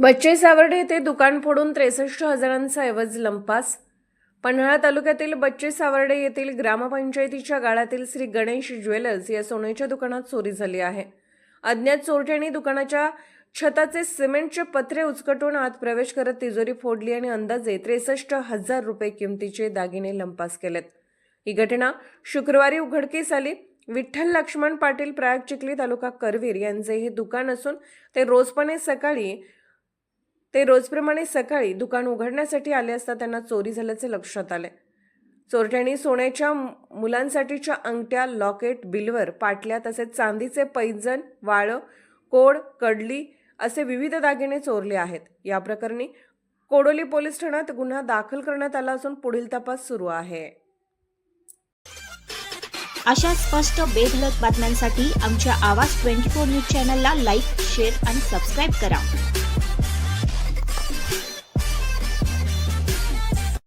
बच्चे सावर्डे येथे दुकान फोडून त्रेसष्ट हजारांचा ऐवज लंपास. पन्हाळा तालुक्यातील बच्चे सावर्डे येथील ग्रामपंचायतीच्या गाळातील श्री गणेश ज्वेलर्स या सोन्याच्या दुकानात चोरी झाली आहे. अज्ञात चोरट्यांनी दुकानाच्या छताचे सिमेंटचे पत्रे उचकटून आत प्रवेश करत तिजोरी फोडली आणि अंदाजे त्रेसष्ट हजार रुपये किमतीचे दागिने लंपास केलेत. ही घटना शुक्रवारी उघडकीस आली. विठ्ठल लक्ष्मण पाटील प्रयाग चिखली तालुका करवीर यांचे हे दुकान असून ते रोजपणे सकाळी ते रोजप्रमाणे सकाळी दुकान उघडण्यासाठी आले असता त्यांना चोरी झाल्याचे लक्षात आले. चोरट्यांनी सोन्याच्या मुलांसाठीच्या अंगठ्या लॉकेट बिलवर पाटल्या तसेच चांदीचे पैंजण वाळं कोड कडली असे विविध दागिने चोरले आहेत. या प्रकरणी कोडोली पोलीस ठाण्यात गुन्हा दाखल करण्यात आला असून पुढील तपास सुरू आहे. अशा स्पष्ट बेधडक बातम्यांसाठी आमच्या आवाज ट्वेंटी फोर न्यूज चॅनलला लाईक शेअर आणि सबस्क्राईब करा.